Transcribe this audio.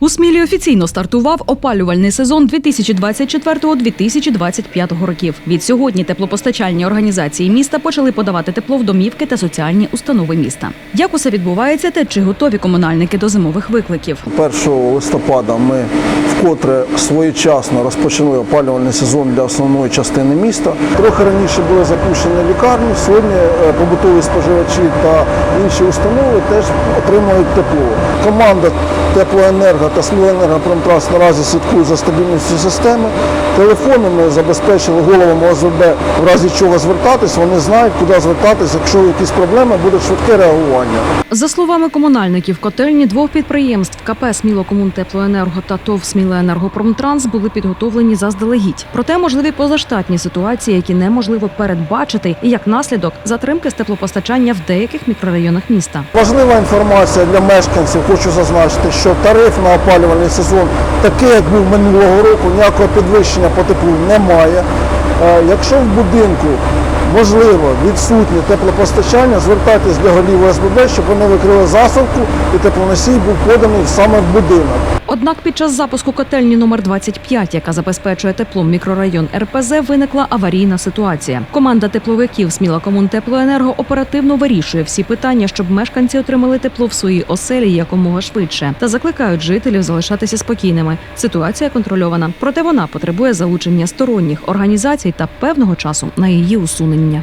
У Смілі офіційно стартував опалювальний сезон 2024-2025 років. Від сьогодні теплопостачальні організації міста почали подавати тепло в домівки та соціальні установи міста. Як усе відбувається та чи готові комунальники до зимових викликів? 1 листопада ми вкотре своєчасно розпочали опалювальний сезон для основної частини міста. Трохи раніше були запущені лікарні. Сьогодні е, побутові споживачі та інші установи теж отримують тепло. Команда теплоенерго та Сміленергопромтранс наразі слідкує за стабільністю системи. Телефонами забезпечили головам ОСББ в разі чого звертатись. Вони знають, куди звертатись. Якщо якісь проблеми, буде швидке реагування. За словами комунальників, котельні двох підприємств КП «Смілокомунтеплоенерго» та ТОВ «Смілоенергопромтранс» були підготовлені заздалегідь. Проте можливі позаштатні ситуації, які неможливо передбачити, і як наслідок затримки з теплопостачання в деяких мікрорайонах міста. Важлива інформація для мешканців. Хочу зазначити, що тариф на опалювальний сезон такий, як був минулого року, ніякого підвищення по теплу немає. Е, Якщо в будинку можливо відсутнє теплопостачання, звертайтесь до голів ОСББ, щоб вони викрили засувку і теплоносій був поданий саме в будинок. Однак під час запуску котельні номер 25, яка забезпечує теплом мікрорайон РПЗ, виникла аварійна ситуація. Команда тепловиків «Смілакомунтеплоенерго» оперативно вирішує всі питання, щоб мешканці отримали тепло в своїй оселі якомога швидше, та закликають жителів залишатися спокійними. Ситуація контрольована, проте вона потребує залучення сторонніх організацій та певного часу на її усунення.